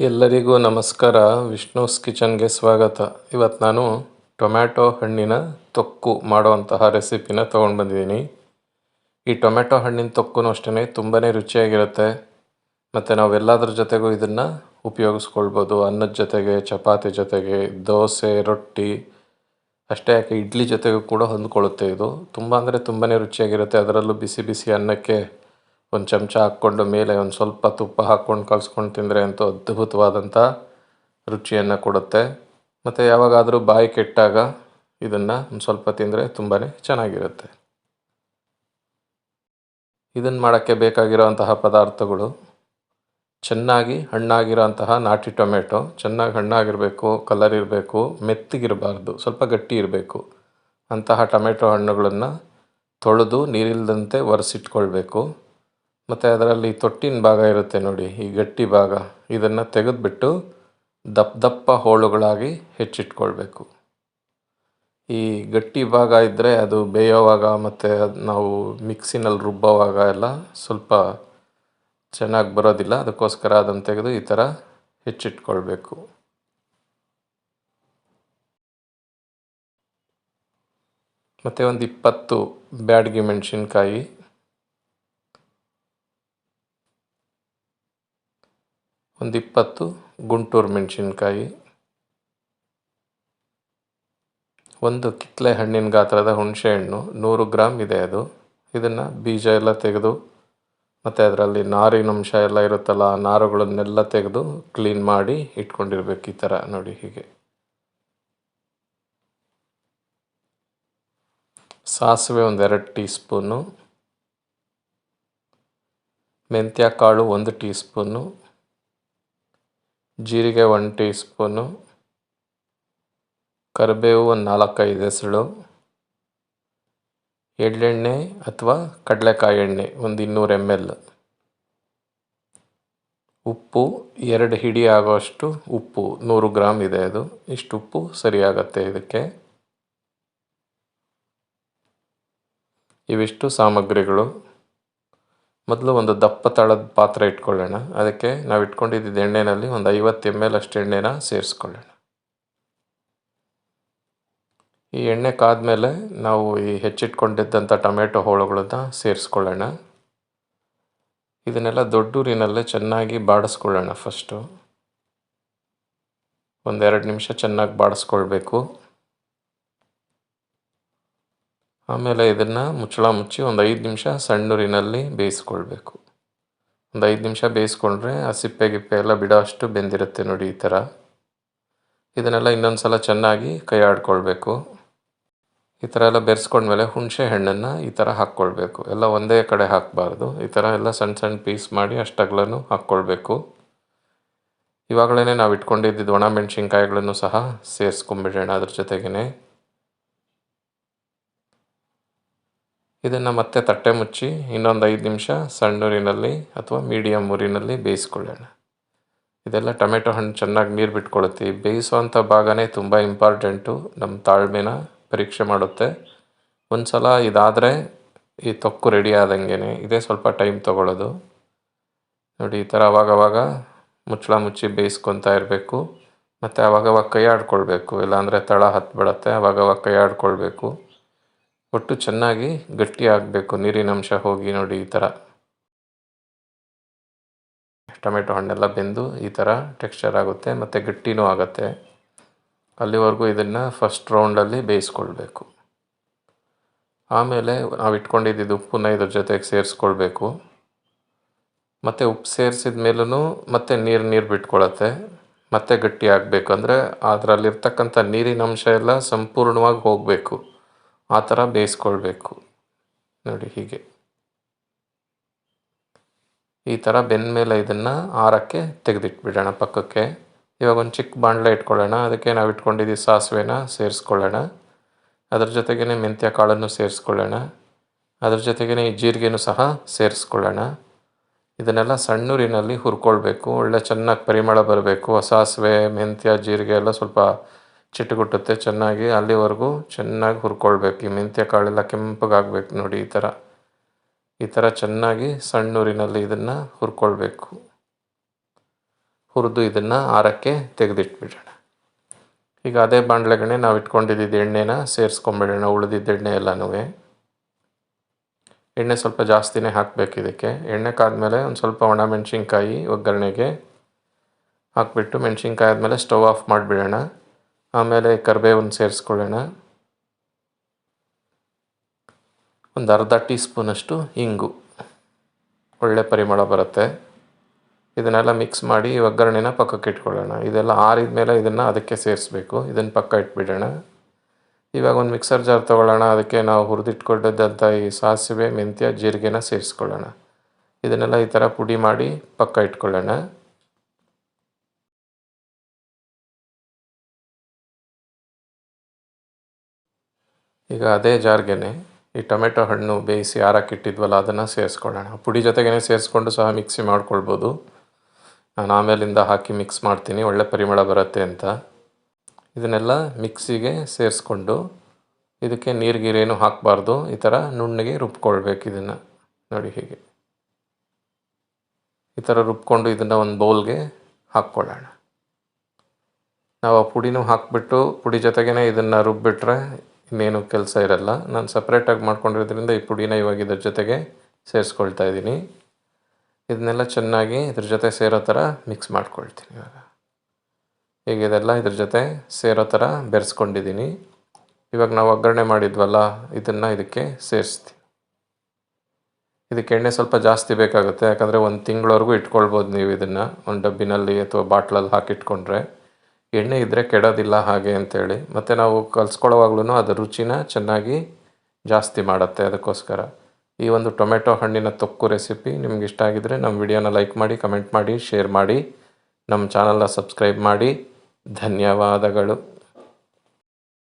ಎಲ್ಲರಿಗೂ ನಮಸ್ಕಾರ. ವಿಷ್ಣುಸ್ ಕಿಚನ್ಗೆ ಸ್ವಾಗತ. ಇವತ್ತು ನಾನು ಟೊಮ್ಯಾಟೊ ಹಣ್ಣಿನ ತೊಕ್ಕು ಮಾಡುವಂತಹ ರೆಸಿಪಿನ ತೊಗೊಂಡು ಬಂದಿದ್ದೀನಿ. ಈ ಟೊಮ್ಯಾಟೊ ಹಣ್ಣಿನ ತೊಕ್ಕೂ ಅಷ್ಟೇ ತುಂಬಾ ರುಚಿಯಾಗಿರುತ್ತೆ. ಮತ್ತು ನಾವೆಲ್ಲದರ ಜೊತೆಗೂ ಇದನ್ನು ಉಪಯೋಗಿಸ್ಕೊಳ್ಬೋದು. ಅನ್ನದ ಜೊತೆಗೆ, ಚಪಾತಿ ಜೊತೆಗೆ, ದೋಸೆ, ರೊಟ್ಟಿ, ಅಷ್ಟೇ ಯಾಕೆ ಇಡ್ಲಿ ಜೊತೆಗೂ ಕೂಡ ಹೊಂದ್ಕೊಳ್ಳುತ್ತೆ ಇದು. ತುಂಬ ಅಂದರೆ ತುಂಬಾ ರುಚಿಯಾಗಿರುತ್ತೆ. ಅದರಲ್ಲೂ ಬಿಸಿ ಬಿಸಿ ಅನ್ನಕ್ಕೆ ಒಂದು ಚಮಚ ಹಾಕ್ಕೊಂಡು ಮೇಲೆ ಒಂದು ಸ್ವಲ್ಪ ತುಪ್ಪ ಹಾಕ್ಕೊಂಡು ಕಲಸ್ಕೊಂಡು ತಿಂದರೆ ಅಂತೂ ಅದ್ಭುತವಾದಂಥ ರುಚಿಯನ್ನು ಕೊಡುತ್ತೆ. ಮತ್ತು ಯಾವಾಗಾದರೂ ಬಾಯಿ ಕೆಟ್ಟಾಗ ಇದನ್ನು ಒಂದು ಸ್ವಲ್ಪ ತಿಂದರೆ ತುಂಬಾ ಚೆನ್ನಾಗಿರುತ್ತೆ. ಇದನ್ನು ಮಾಡೋಕ್ಕೆ ಬೇಕಾಗಿರುವಂತಹ ಪದಾರ್ಥಗಳು ಚೆನ್ನಾಗಿ ಹಣ್ಣಾಗಿರೋಂತಹ ನಾಟಿ ಟೊಮೆಟೊ, ಚೆನ್ನಾಗಿ ಹಣ್ಣಾಗಿರಬೇಕು, ಕಲರ್ ಇರಬೇಕು, ಮೆತ್ತಗಿರಬಾರ್ದು, ಸ್ವಲ್ಪ ಗಟ್ಟಿ ಇರಬೇಕು. ಅಂತಹ ಟೊಮೆಟೊ ಹಣ್ಣುಗಳನ್ನು ತೊಳೆದು ನೀರಿಲ್ಲದಂತೆ ಒರೆಸಿಟ್ಕೊಳ್ಬೇಕು. ಮತ್ತು ಅದರಲ್ಲಿ ತೊಟ್ಟಿನ ಭಾಗ ಇರುತ್ತೆ ನೋಡಿ, ಈ ಗಟ್ಟಿ ಭಾಗ. ಇದನ್ನು ತೆಗೆದುಬಿಟ್ಟು ದಪ್ಪ ದಪ್ಪ ಹೋಳುಗಳಾಗಿ ಹೆಚ್ಚಿಟ್ಕೊಳ್ಬೇಕು. ಈ ಗಟ್ಟಿ ಭಾಗ ಇದ್ದರೆ ಅದು ಬೇಯೋವಾಗ ಮತ್ತು ಅದು ನಾವು ಮಿಕ್ಸಿನಲ್ಲಿ ರುಬ್ಬೋವಾಗ ಎಲ್ಲ ಸ್ವಲ್ಪ ಚೆನ್ನಾಗಿ ಬರೋದಿಲ್ಲ. ಅದಕ್ಕೋಸ್ಕರ ಅದನ್ನು ತೆಗೆದು ಈ ಥರ ಹೆಚ್ಚಿಟ್ಕೊಳ್ಬೇಕು. ಮತ್ತು ಒಂದು ಇಪ್ಪತ್ತು ಬ್ಯಾಡ್ಗಿ ಮೆಣಸಿನ್ಕಾಯಿ. ಒಂದು ಇಪ್ಪತ್ತು ಗುಂಟೂರು ಮೆಣಸಿನ್ಕಾಯಿ, ಒಂದು ಕಿತ್ತಳೆ ಹಣ್ಣಿನ ಗಾತ್ರದ ಹುಣಸೆಹಣ್ಣು, ನೂರು ಗ್ರಾಮ್ ಇದೆ ಅದು. ಇದನ್ನು ಬೀಜ ಎಲ್ಲ ತೆಗೆದು, ಮತ್ತು ಅದರಲ್ಲಿ ನಾರಿನಂಶ ಎಲ್ಲ ಇರುತ್ತಲ್ಲ, ಆ ನಾರುಗಳನ್ನೆಲ್ಲ ತೆಗೆದು ಕ್ಲೀನ್ ಮಾಡಿ ಇಟ್ಕೊಂಡಿರ್ಬೇಕು ಈ ಥರ ನೋಡಿ ಹೀಗೆ. ಸಾಸಿವೆ ಒಂದೆರಡು ಟೀ ಸ್ಪೂನು ಮೆಂತ್ಯ ಕಾಳು ಒಂದು ಟೀ ಸ್ಪೂನು ಜೀರಿಗೆ ಒಂದು ಟೀ ಸ್ಪೂನು ಕರಿಬೇವು ಒಂದು ನಾಲ್ಕೈದು ಹೆಸಳು, ಎಳ್ಳೆಣ್ಣೆ ಅಥವಾ ಕಡಲೆಕಾಯಿ ಎಣ್ಣೆ ಒಂದು ಇನ್ನೂರು ಎಂ ಎಲ್ ಉಪ್ಪು, ಎರಡು ಹಿಡಿ ಆಗೋಷ್ಟು ಉಪ್ಪು, ನೂರು ಗ್ರಾಮ್ ಇದೆ ಅದು. ಇಷ್ಟು ಉಪ್ಪು ಸರಿಯಾಗತ್ತೆ ಇದಕ್ಕೆ. ಇವಿಷ್ಟು ಸಾಮಗ್ರಿಗಳು. ಮೊದಲು ಒಂದು ದಪ್ಪ ತಳದ ಪಾತ್ರೆ ಇಟ್ಕೊಳ್ಳೋಣ. ಅದಕ್ಕೆ ನಾವು ಇಟ್ಕೊಂಡಿದ್ದ ಎಣ್ಣೆಯಲ್ಲಿ ಒಂದು ಐವತ್ತು ಎಂ ಎಲ್ ಅಷ್ಟು ಎಣ್ಣೆನ ಸೇರಿಸ್ಕೊಳ್ಳೋಣ. ಈ ಎಣ್ಣೆ ಕಾದ್ಮೇಲೆ ನಾವು ಈ ಹೆಚ್ಚಿಟ್ಕೊಂಡಿದ್ದಂಥ ಟೊಮೆಟೊ ಹೋಳುಗಳನ್ನ ಸೇರಿಸ್ಕೊಳ್ಳೋಣ. ಇದನ್ನೆಲ್ಲ ದೊಡ್ಡೂರಿನಲ್ಲೇ ಚೆನ್ನಾಗಿ ಬಾಡಿಸ್ಕೊಳ್ಳೋಣ ಫಸ್ಟು. ಒಂದೆರಡು ನಿಮಿಷ ಚೆನ್ನಾಗಿ ಬಾಡಿಸ್ಕೊಳ್ಬೇಕು. ಆಮೇಲೆ ಇದನ್ನು ಮುಚ್ಚಳ ಮುಚ್ಚಿ ಒಂದು ಐದು ನಿಮಿಷ ಸಣ್ಣೂರಿನಲ್ಲಿ ಬೇಯಿಸ್ಕೊಳ್ಬೇಕು. ಒಂದು ಐದು ನಿಮಿಷ ಬೇಯಿಸ್ಕೊಂಡ್ರೆ ಆ ಸಿಪ್ಪೆ ಗಿಪ್ಪೆ ಎಲ್ಲ ಬಿಡೋ ಅಷ್ಟು ಬೆಂದಿರುತ್ತೆ ನೋಡಿ ಈ ಥರ ಇದನ್ನೆಲ್ಲ ಇನ್ನೊಂದು ಸಲ ಚೆನ್ನಾಗಿ ಕೈ ಆಡ್ಕೊಳ್ಬೇಕು. ಈ ಥರ ಎಲ್ಲ ಬೆರೆಸ್ಕೊಂಡ್ಮೇಲೆ ಹುಣಸೆ ಹಣ್ಣನ್ನು ಈ ಥರ ಹಾಕ್ಕೊಳ್ಬೇಕು. ಎಲ್ಲ ಒಂದೇ ಕಡೆ ಹಾಕಬಾರ್ದು. ಈ ಥರ ಎಲ್ಲ ಸಣ್ಣ ಸಣ್ಣ ಪೀಸ್ ಮಾಡಿ ಅಷ್ಟಗ್ಲೂ ಹಾಕ್ಕೊಳ್ಬೇಕು. ಇವಾಗಲೇ ನಾವು ಇಟ್ಕೊಂಡಿದ್ದು ಒಣ ಮೆಣಸಿನ್ಕಾಯಿಗಳನ್ನು ಸಹ ಸೇರಿಸ್ಕೊಂಬಿಡೋಣ ಅದ್ರ ಜೊತೆಗೇ ಇದನ್ನು ಮತ್ತೆ ತಟ್ಟೆ ಮುಚ್ಚಿ ಇನ್ನೊಂದು ಐದು ನಿಮಿಷ ಸಣ್ಣೂರಿನಲ್ಲಿ ಅಥವಾ ಮೀಡಿಯಮ್ ಊರಿನಲ್ಲಿ ಬೇಯಿಸ್ಕೊಳ್ಳೋಣ. ಇದೆಲ್ಲ ಟೊಮೆಟೊ ಹಣ್ಣು ಚೆನ್ನಾಗಿ ನೀರು ಬಿಟ್ಕೊಳುತ್ತೆ. ಬೇಯಿಸುವಂಥ ಭಾಗನೇ ತುಂಬ ಇಂಪಾರ್ಟೆಂಟು. ನಮ್ಮ ತಾಳ್ಮೆನ ಪರೀಕ್ಷೆ ಮಾಡುತ್ತೆ. ಒಂದು ಸಲ ಇದಾದರೆ ಈ ತೊಕ್ಕು ರೆಡಿ ಆದಂಗೆ ಇದೇ ಸ್ವಲ್ಪ ಟೈಮ್ ತೊಗೊಳ್ಳೋದು. ನೋಡಿ, ಈ ಥರ ಅವಾಗವಾಗ ಮುಚ್ಚಳ ಮುಚ್ಚಿ ಬೇಯಿಸ್ಕೊತಾ ಇರಬೇಕು. ಮತ್ತು ಅವಾಗವಾಗ ಕೈ ಆಡ್ಕೊಳ್ಬೇಕು ಇಲ್ಲಾಂದರೆ ತಳ ಹತ್ಬಿಡತ್ತೆ. ಅವಾಗವಾಗ ಕೈ ಆಡ್ಕೊಳ್ಬೇಕು ಒಟ್ಟು ಚೆನ್ನಾಗಿ ಗಟ್ಟಿ ಆಗಬೇಕು, ನೀರಿನ ಅಂಶ ಹೋಗಿ ನೋಡಿ ಈ ಥರ. ಟೊಮೆಟೊ ಹಣ್ಣೆಲ್ಲ ಬೆಂದು ಈ ಥರ ಟೆಕ್ಸ್ಚರ್ ಆಗುತ್ತೆ ಮತ್ತು ಗಟ್ಟಿನೂ ಆಗುತ್ತೆ. ಅಲ್ಲಿವರೆಗೂ ಇದನ್ನು ಫಸ್ಟ್ ರೌಂಡಲ್ಲಿ ಬೇಯಿಸ್ಕೊಳ್ಬೇಕು. ಆಮೇಲೆ ನಾವು ಇಟ್ಕೊಂಡಿದ್ದು ಉಪ್ಪನ್ನ ಇದ್ರ ಜೊತೆಗೆ ಸೇರಿಸ್ಕೊಳ್ಬೇಕು. ಮತ್ತು ಉಪ್ಪು ಸೇರಿಸಿದ ಮೇಲೂ ಮತ್ತೆ ನೀರು ನೀರು ಬಿಟ್ಕೊಳತ್ತೆ. ಮತ್ತೆ ಗಟ್ಟಿ ಆಗಬೇಕು ಅಂದರೆ ಅದರಲ್ಲಿರ್ತಕ್ಕಂಥ ನೀರಿನ ಅಂಶ ಎಲ್ಲ ಸಂಪೂರ್ಣವಾಗಿ ಹೋಗಬೇಕು. ಆ ಥರ ಬೇಯಿಸ್ಕೊಳ್ಬೇಕು. ನೋಡಿ ಹೀಗೆ. ಈ ಥರ ಬೆಂದಮೇಲೆ ಇದನ್ನು ಆರಕ್ಕೆ ತೆಗೆದಿಟ್ಬಿಡೋಣ ಪಕ್ಕಕ್ಕೆ. ಇವಾಗ ಒಂದು ಚಿಕ್ಕ ಬಾಣಲೆ ಇಟ್ಕೊಳ್ಳೋಣ. ಅದಕ್ಕೆ ನಾವು ಇಟ್ಕೊಂಡಿದ್ದೀವಿ ಸಾಸಿವೆನ ಸೇರಿಸ್ಕೊಳ್ಳೋಣ. ಅದ್ರ ಜೊತೆಗೇ ಮೆಂತ್ಯ ಕಾಳನ್ನು ಸೇರಿಸ್ಕೊಳ್ಳೋಣ. ಅದ್ರ ಜೊತೆಗೇ ಈ ಜೀರಿಗೆನೂ ಸಹ ಸೇರಿಸ್ಕೊಳ್ಳೋಣ. ಇದನ್ನೆಲ್ಲ ಸಣ್ಣೂರಿನಲ್ಲಿ ಹುರ್ಕೊಳ್ಬೇಕು. ಒಳ್ಳೆ ಚೆನ್ನಾಗಿ ಪರಿಮಳ ಬರಬೇಕು. ಸಾಸಿವೆ, ಮೆಂತ್ಯ, ಜೀರಿಗೆ ಎಲ್ಲ ಸ್ವಲ್ಪ ಚಿಟುಗುಟ್ಟುತ್ತೆ ಚೆನ್ನಾಗಿ, ಅಲ್ಲಿವರೆಗೂ ಚೆನ್ನಾಗಿ ಹುರ್ಕೊಳ್ಬೇಕು. ಈ ಮೆಂತ್ಯ ಕಾಳೆಲ್ಲ ಕೆಂಪಗಾಗಬೇಕು ನೋಡಿ ಈ ಥರ. ಈ ಥರ ಚೆನ್ನಾಗಿ ಸಣ್ಣೂರಿನಲ್ಲಿ ಇದನ್ನು ಹುರ್ಕೊಳ್ಬೇಕು. ಹುರಿದು ಇದನ್ನು ಆರಕ್ಕೆ ತೆಗೆದಿಟ್ಬಿಡೋಣ. ಈಗ ಅದೇ ಬಾಣಲೆಗಣೆ ನಾವು ಇಟ್ಕೊಂಡಿದ್ದಿದ್ದು ಎಣ್ಣೆನ ಸೇರಿಸ್ಕೊಂಬಿಡೋಣ, ಉಳಿದಿದ್ದ ಎಣ್ಣೆ ಎಲ್ಲನೂ. ಎಣ್ಣೆ ಸ್ವಲ್ಪ ಜಾಸ್ತಿನೇ ಹಾಕಬೇಕು ಇದಕ್ಕೆ. ಎಣ್ಣೆ ಕಾದ್ಮೇಲೆ ಒಂದು ಸ್ವಲ್ಪ ಒಣ ಮೆಣಸಿನ್ಕಾಯಿ ಒಗ್ಗರಣೆಗೆ ಹಾಕ್ಬಿಟ್ಟು ಮೆಣಸಿನ್ಕಾಯಿ ಆದಮೇಲೆ ಸ್ಟವ್ ಆಫ್ ಮಾಡಿಬಿಡೋಣ. ಆಮೇಲೆ ಕರಿಬೇವನ್ನು ಸೇರಿಸ್ಕೊಳ್ಳೋಣ. ಒಂದು ಅರ್ಧ ಟೀ ಸ್ಪೂನಷ್ಟು ಇಂಗು. ಒಳ್ಳೆ ಪರಿಮಳ ಬರುತ್ತೆ. ಇದನ್ನೆಲ್ಲ ಮಿಕ್ಸ್ ಮಾಡಿ ಒಗ್ಗರಣೆನ ಪಕ್ಕಕ್ಕೆ ಇಟ್ಕೊಳ್ಳೋಣ. ಇದೆಲ್ಲ ಆರಿದ ಮೇಲೆ ಇದನ್ನು ಅದಕ್ಕೆ ಸೇರಿಸ್ಬೇಕು. ಇದನ್ನು ಪಕ್ಕ ಇಟ್ಬಿಡೋಣ. ಇವಾಗ ಒಂದು ಮಿಕ್ಸರ್ ಜಾರ್ ತೊಗೊಳ್ಳೋಣ. ಅದಕ್ಕೆ ನಾವು ಹುರಿದಿಟ್ಕೊಂಡಿದ್ದಂಥ ಈ ಸಾಸಿವೆ, ಮೆಂತ್ಯ, ಜೀರಿಗೆನ ಸೇರಿಸ್ಕೊಳ್ಳೋಣ. ಇದನ್ನೆಲ್ಲ ಈ ಥರ ಪುಡಿ ಮಾಡಿ ಪಕ್ಕ ಇಟ್ಕೊಳ್ಳೋಣ. ಈಗ ಅದೇ ಜಾರ್ಗೆನೆ ಈ ಟೊಮೆಟೊ ಹಣ್ಣು ಬೇಯಿಸಿ ಆರಕ್ಕಿಟ್ಟಿದ್ವಲ್ಲ ಅದನ್ನು ಸೇರಿಸ್ಕೊಳ್ಳೋಣ. ಪುಡಿ ಜೊತೆಗೇ ಸೇರಿಸ್ಕೊಂಡು ಸಹ ಮಿಕ್ಸಿ ಮಾಡ್ಕೊಳ್ಬೋದು. ನಾನು ಆಮೇಲಿಂದ ಹಾಕಿ ಮಿಕ್ಸ್ ಮಾಡ್ತೀನಿ, ಒಳ್ಳೆ ಪರಿಮಳ ಬರುತ್ತೆ ಅಂತ. ಇದನ್ನೆಲ್ಲ ಮಿಕ್ಸಿಗೆ ಸೇರಿಸ್ಕೊಂಡು ಇದಕ್ಕೆ ನೀರು ಗೀರೇನು ಹಾಕಬಾರ್ದು, ಈ ಥರ ನುಣ್ಣಗೆ ರುಬ್ಕೊಳ್ಬೇಕು ಇದನ್ನು. ನೋಡಿ ಹೀಗೆ. ಈ ಥರ ರುಬ್ಕೊಂಡು ಇದನ್ನು ಒಂದು ಬೌಲ್ಗೆ ಹಾಕ್ಕೊಳ್ಳೋಣ. ನಾವು ಆ ಪುಡಿನೂ ಹಾಕಿಬಿಟ್ಟು, ಪುಡಿ ಜೊತೆಗೇ ಇದನ್ನು ರುಬ್ಬಿಟ್ರೆ ಇನ್ನೇನು ಕೆಲಸ ಇರಲ್ಲ. ನಾನು ಸಪ್ರೇಟಾಗಿ ಮಾಡ್ಕೊಂಡಿರೋದ್ರಿಂದ ಈ ಪುಡಿನ ಇವಾಗ ಇದ್ರ ಜೊತೆಗೆ ಸೇರಿಸ್ಕೊಳ್ತಾ ಇದ್ದೀನಿ ಇದನ್ನೆಲ್ಲ ಚೆನ್ನಾಗಿ ಇದ್ರ ಜೊತೆ ಸೇರೋ ಥರ ಮಿಕ್ಸ್ ಮಾಡ್ಕೊಳ್ತೀನಿ ಇವಾಗ. ಈಗ ಇದೆಲ್ಲ ಇದ್ರ ಜೊತೆ ಸೇರೋ ಥರ ಬೆರೆಸ್ಕೊಂಡಿದ್ದೀನಿ ಇವಾಗ ನಾವು ಒಗ್ಗರಣೆ ಮಾಡಿದ್ವಲ್ಲ, ಇದನ್ನು ಇದಕ್ಕೆ ಸೇರಿಸ್ತೀನಿ ಇದಕ್ಕೆ ಎಣ್ಣೆ ಸ್ವಲ್ಪ ಜಾಸ್ತಿ ಬೇಕಾಗುತ್ತೆ. ಯಾಕಂದರೆ ಒಂದು ತಿಂಗಳವರೆಗೂ ಇಟ್ಕೊಳ್ಬೋದು ನೀವು ಇದನ್ನು. ಒಂದು ಡಬ್ಬಿನಲ್ಲಿ ಅಥವಾ ಬಾಟ್ಲಲ್ಲಿ ಹಾಕಿಟ್ಕೊಂಡ್ರೆ. ಎಣ್ಣೆ ಇದ್ದರೆ ಕೆಡೋದಿಲ್ಲ ಹಾಗೆ ಅಂತೇಳಿ. ಮತ್ತು ನಾವು ಕಲಿಸ್ಕೊಳ್ಳೋವಾಗ್ಲೂ ಅದು ರುಚಿನ ಚೆನ್ನಾಗಿ ಜಾಸ್ತಿ ಮಾಡುತ್ತೆ ಅದಕ್ಕೋಸ್ಕರ. ಈ ಒಂದು ಟೊಮೆಟೊ ಹಣ್ಣಿನ ತೊಕ್ಕು ರೆಸಿಪಿ ನಿಮ್ಗೆ ಇಷ್ಟ ಆಗಿದರೆ ನಮ್ಮ ವಿಡಿಯೋನ ಲೈಕ್ ಮಾಡಿ, ಕಮೆಂಟ್ ಮಾಡಿ, ಶೇರ್ ಮಾಡಿ, ನಮ್ಮ ಚಾನಲ್ನ ಸಬ್ಸ್ಕ್ರೈಬ್ ಮಾಡಿ. ಧನ್ಯವಾದಗಳು.